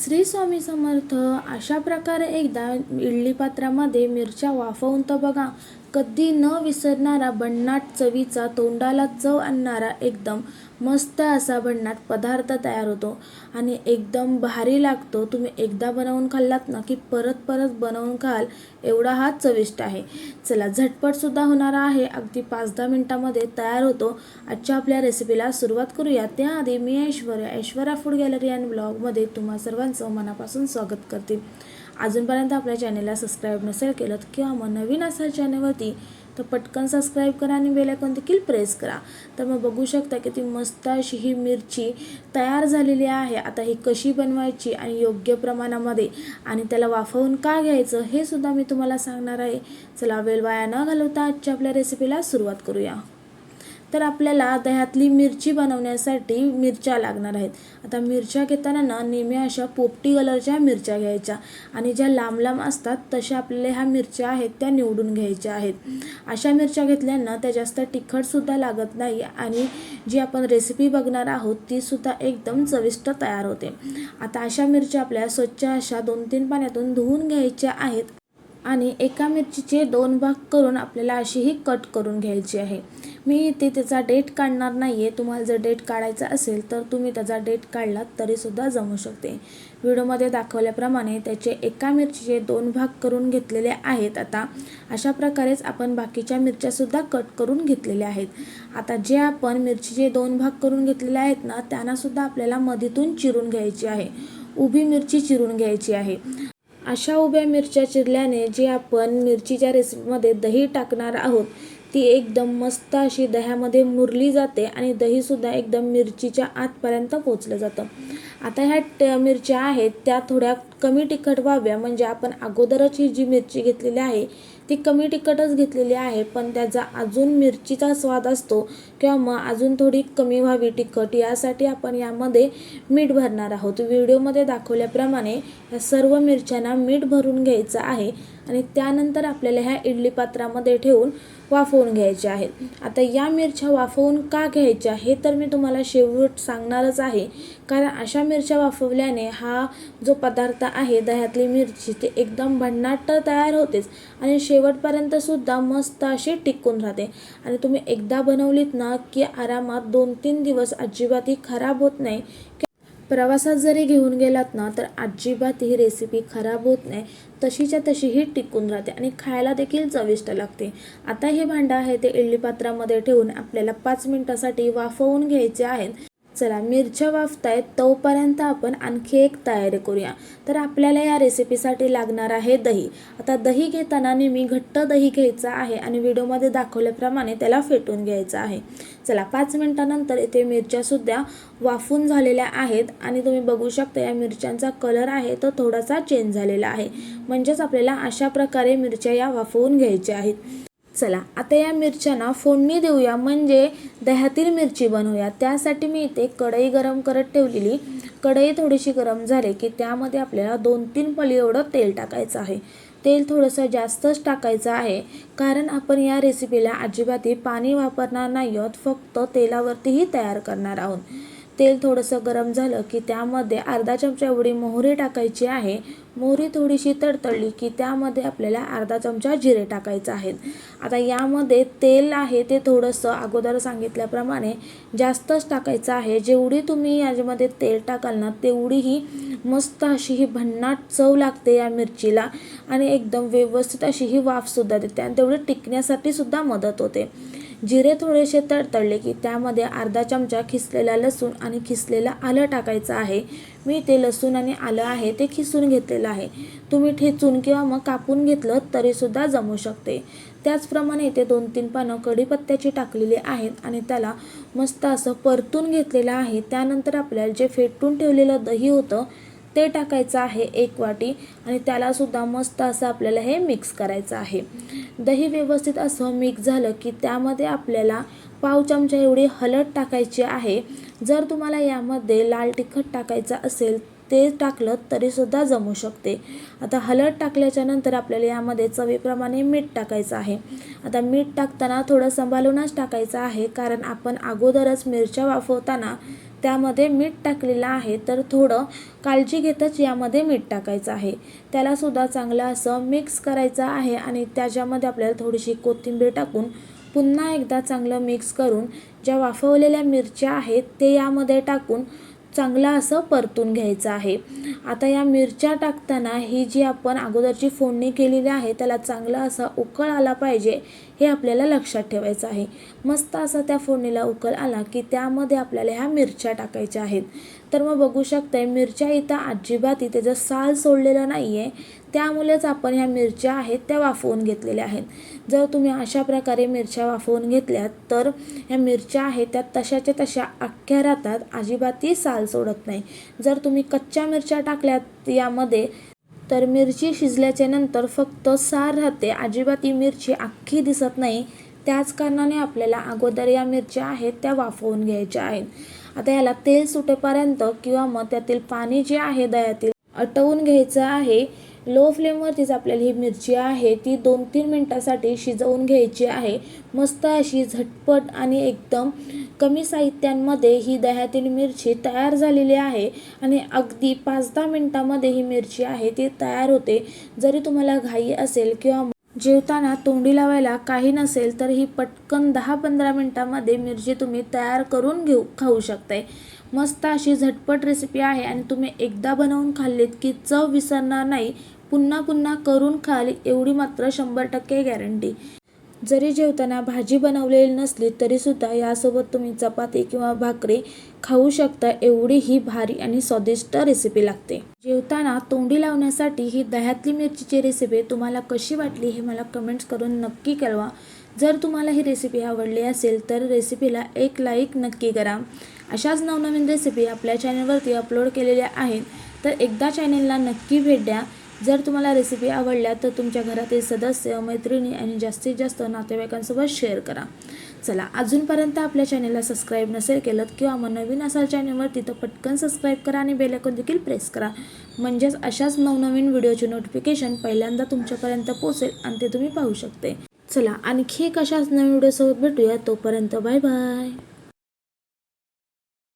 श्री स्वामी समर्थ अशा प्रकारे एकदा इडली पात्रामध्ये मिरच्या वाफवून तर बघा कधी न विसरणारा भन्नाट चवीचा तोंडाला चव आणणारा एकदम मस्त असा भन्नाट पदार्थ तयार होतो. आणि एकदम भारी लागतो. तुम्ही एकदा बनवून खाल्लात ना की परत परत बनवून खाल एवढा हा चविष्ट आहे. चला झटपटसुद्धा होणारा आहे. अगदी पाच दहा मिनटामध्ये तयार होतो. आजच्या आपल्या रेसिपीला सुरुवात करूया. त्याआधी मी Aishwarya Aishwarya food gallery and ब्लॉगमध्ये तुम्हा सर्वांचं मनापासून स्वागत करते. अजूनपर्यंत आपल्या चॅनेलला सबस्क्राईब नसेल केलं किंवा मग नवीन असा चॅनेलवरती तर पटकन सबस्क्राईब करा आणि बेलायकॉन देखील प्रेस करा. तर मग बघू शकता की ती मस्त अशी ही मिरची तयार झालेली आहे. आता ही कशी बनवायची आणि योग्य प्रमाणामध्ये आणि त्याला वाफवून का घ्यायचं हे सुद्धा मी तुम्हाला सांगणार आहे. चला वेल वाया न घालवता आजच्या आपल्या रेसिपीला सुरुवात करूया. तर आपल्याला दह्यातली मिरची बनवण्यासाठी मिरच्या लागणार आहेत. आता मिरच्या घेताना ना नेहमी अशा पोपटी कलरच्या मिरच्या घ्यायच्या आणि ज्या लांब लांब असतात तशा आपल्याला ह्या मिरच्या आहेत त्या निवडून घ्यायच्या आहेत. अशा मिरच्या घेतल्यानं त्या जास्त तिखटसुद्धा लागत नाही आणि जी आपण रेसिपी बघणार आहोत तीसुद्धा एकदम चविष्ट तयार होते. आता अशा मिरच्या आपल्या स्वच्छ अशा दोन तीन पाण्यातून धुवून घ्यायच्या आहेत आणि एका मिरचीचे दोन भाग करून आपल्याला अशी ही कट करून घ्यायची आहे. मी इथे त्याचा डेट काढणार नाही आहे तुम्हाला जर डेट काढायचा असेल तर तुम्ही त्याचा डेट काढलात तरीसुद्धा जमू शकते. व्हिडिओमध्ये दाखवल्याप्रमाणे त्याचे एका मिरचीचे दोन भाग करून घेतलेले आहेत आता. अशा प्रकारेच आपण बाकीच्या मिरच्यासुद्धा कट करून घेतलेल्या आहेत. आता जे आपण मिरचीचे दोन भाग करून घेतलेले आहेत ना त्यांनासुद्धा आपल्याला मधीतून चिरून घ्यायची आहे. उभी मिरची चिरून घ्यायची आहे. अशा उभ्या मिरच्या चिरल्याने जी आपण मिरचीच्या रेसिपीमध्ये दही टाकणार आहोत ती एकदम मस्त अशी दह्यामध्ये मुरली जाते आणि दहीसुद्धा एकदम मिरचीच्या आतपर्यंत पोचलं जातं. आता ह्या ट मिरच्या आहेत त्या थोड्या कमी तिखट व्हाव्या म्हणजे आपण अगोदरच ही जी मिरची घेतलेली आहे ती कमी तिखटच घेतलेली आहे पण त्याचा अजून मिरचीचा स्वाद असतो किंवा मग अजून थोडी कमी व्हावी तिखट यासाठी आपण यामध्ये मीठ भरणार आहोत. व्हिडिओमध्ये दाखवल्याप्रमाणे या सर्व मिरच्यांना मीठ भरून घ्यायचं आहे. आणि त्यानंतर आपल्याला ह्या इडली पात्रामध्ये ठेवून वाफवून घ्यायच्या आहेत. आता या मिरच्या वाफवून का घ्यायच्या हे तर मी तुम्हाला शेवट सांगणारच आहे. कारण अशा मिरच्या वाफवल्याने हा जो पदार्थ आहे दह्यातली मिरची ते एकदम भन्नाट तयार होतेच आणि शेवटपर्यंत सुद्धा मस्त अशी टिकून राहते. आणि तुम्ही एकदा बनवलीत ना की आरामात दोन तीन दिवस अजिबात ही खराब होत नाही. प्रवासात जरी घेऊन गेलात ना तर अजिबात ही रेसिपी खराब होत नाही. तशीच्या तशी ही टिकून राहते आणि खायला देखील चविष्ट लागते. आता हे भांडं आहे ते इडली पात्रामध्ये ठेवून आपल्याला पाच मिनटासाठी वाफवून घ्यायचे आहेत. चला मिरच्या वाफतायत तोपर्यंत आपण आणखी एक तयारी करूया. तर आपल्याला या रेसिपीसाठी लागणार आहे दही. आता दही घेताना नेहमी घट्ट दही घ्यायचं आहे आणि व्हिडिओमध्ये दाखवल्याप्रमाणे त्याला फेटून घ्यायचं आहे. चला पाच मिनटानंतर इथे मिरच्यासुद्धा वाफून झालेल्या आहेत आणि तुम्ही बघू शकता या मिरच्यांचा कलर आहे तो थोडासा चेंज झालेला आहे. म्हणजेच आपल्याला अशा प्रकारे मिरच्या या वाफवून घ्यायच्या आहेत. चला आता या मिरच्यांना फोडणी देऊया. म्हणजे दह्यातील मिरची बनवूया. त्यासाठी मी इथे कढई गरम करत ठेवलेली. कढई थोडीशी गरम झाली की त्यामध्ये आपल्याला दोन तीन पळी एवढं तेल टाकायचं आहे. तेल थोडंसं जास्तच टाकायचं आहे. कारण आपण या रेसिपीला अजिबातही पाणी वापरणार नाही आहोत. फक्त तेलावरतीही तयार करणार आहोत. तेल थोडंसं गरम झालं की त्यामध्ये अर्धा चमचा एवढी मोहरी टाकायची आहे. मोहरी थोडीशी तडतडली की त्यामध्ये आपल्याला अर्धा चमचा जिरे टाकायचं आहेत. आता यामध्ये तेल आहे ते थोडंसं अगोदर सांगितल्याप्रमाणे जास्तच टाकायचं आहे. जेवढी तुम्ही याच्यामध्ये तेल टाकाल ना तेवढी ही मस्त अशी ही भन्नाट चव लागते या मिरचीला. आणि एकदम व्यवस्थित अशी ही वाफसुद्धा देते आणि तेवढी टिकण्यासाठी सुद्धा मदत होते. जिरे थोडेसे तडतडले की त्यामध्ये अर्धा चमचा खिसलेला लसूण आणि खिसलेलं आलं टाकायचं आहे. मी ते लसूण आणि आलं आहे ते खिसून घेतलेलं आहे. तुम्ही ठेचून किंवा मग कापून घेतलं तरीसुद्धा जमू शकते. त्याचप्रमाणे इथे दोन तीन पानं कढीपत्त्याची टाकलेली आहेत आणि त्याला मस्त असं परतून घेतलेलं आहे. त्यानंतर आपल्याला जे फेटून ठेवलेलं दही होतं ते टाकायचं आहे एक वाटी आणि त्यालासुद्धा मस्त असं आपल्याला हे मिक्स करायचं आहे. दही व्यवस्थित असं मिक्स झालं की त्यामध्ये आपल्याला पाव चमचा एवढी हलद टाकायची आहे. जर तुम्हाला यामध्ये लाल तिखट टाकायचं असेल ते टाकलं तरीसुद्धा जमू शकते. आता हलद टाकल्याच्या नंतर आपल्याला यामध्ये चवीप्रमाणे मीठ टाकायचं आहे. आता मीठ टाकताना थोडं सांभाळूनच टाकायचं आहे कारण आपण अगोदरच मिरच्या वाफवताना त्यामध्ये मीठ टाकलेलं आहे तर थोडं काळजी घेतच यामध्ये मीठ टाकायचं आहे. त्यालासुद्धा चांगलं असं मिक्स करायचं आहे आणि त्याच्यामध्ये आपल्याला थोडीशी कोथिंबीर टाकून पुन्हा एकदा चांगलं मिक्स करून ज्या वाफवलेल्या मिरच्या आहेत ते यामध्ये टाकून चांगलं असं परतून घ्यायचं आहे. आता या मिरच्या टाकताना ही जी आपण अगोदरची फोडणी केलेली आहे त्याला चांगला असा उकळ आला पाहिजे हे आपल्याला लक्षात ठेवायचं आहे. मस्त असा त्या फोडणीला उकळ आला की त्यामध्ये आपल्याला ह्या मिरच्या टाकायच्या आहेत. तर मग बघू शकताय मिरच्या इथं अजिबात त्याचं साल सोडलेलं नाही आहे त्यामुळेच आपण ह्या मिरच्या आहेत त्या वाफवून घेतलेल्या आहेत. जर तुम्ही अशा प्रकारे मिरच्या वाफवून घेतल्यात तर ह्या मिरच्या आहेत त्या तशाच्या तशा अख्ख्या राहतात अजिबातही साल सोडत नाही. जर तुम्ही कच्च्या मिरच्या टाकल्यात यामध्ये तर मिरची शिजल्याच्या नंतर फक्त सार राहते अजिबात ही मिरची अख्खी दिसत नाही. त्याच कारणाने आपल्याला अगोदर या मिरच्या आहेत त्या वाफवून घ्यायच्या आहेत. आता याला तेल सुटेपर्यंत किंवा मग त्यातील पाणी जे आहे दह्यातील अटवून घ्यायचं आहे. लो फ्लेमवरतीच आपल्याला ही मिरची आहे ती दोन तीन मिनटासाठी शिजवून घ्यायची आहे. मस्त अशी झटपट आणि एकदम कमी साहित्यांमध्ये ही दह्यातील मिरची तयार झालेली आहे आणि अगदी पाच दहा मिनटामध्ये ही मिरची आहे ती तयार होते. जरी तुम्हाला घाई असेल किंवा जेवताना तोंडी लावायला काही नसेल तर ही पटकन दहा पंधरा मिनटामध्ये मिरची तुम्ही तयार करून घेऊ खाऊ शकताय. मस्त अशी झटपट रेसिपी आहे आणि तुम्ही एकदा बनवून खाल्लीत की चव विसरणार नाही. पुन्हा पुन्हा करून खाल एवढी मात्र शंभर टक्के गॅरंटी. जरी जेवताना भाजी बनवलेली नसली तरीसुद्धा यासोबत तुम्ही चपाती किंवा भाकरी खाऊ शकता एवढी ही भारी आणि स्वादिष्ट रेसिपी लागते. जेवताना तोंडी लावण्यासाठी ही दह्यातली मिरचीची रेसिपी तुम्हाला कशी वाटली हे मला कमेंट्स करून नक्की कळवा. जर तुम्हाला ही रेसिपी आवडली असेल तर रेसिपीला एक लाईक नक्की करा. अशाच नवनवीन रेसिपी आपल्या चॅनलवरती अपलोड केलेल्या आहेत तर एकदा चॅनलला नक्की भेट द्या. जर तुम्हाला रेसिपी आवडल्या तर तुमच्या घरातील सदस्य मैत्रिणी आणि जास्तीत जास्त नातेवाईकांसोबत शेअर करा. चला अजूनपर्यंत आपल्या चॅनलला सबस्क्राईब नसेल केलं किंवा मग नवीन असाल चॅनलवरती तिथं पटकन सबस्क्राईब करा आणि बेलायकॉन देखील प्रेस करा. म्हणजेच अशाच नवनवीन व्हिडिओचे नोटिफिकेशन पहिल्यांदा तुमच्यापर्यंत पोहोचेल आणि ते तुम्ही पाहू शकते. चला आणखी एक अशाच नवीन व्हिडिओसोबत भेटूया. तोपर्यंत बाय बाय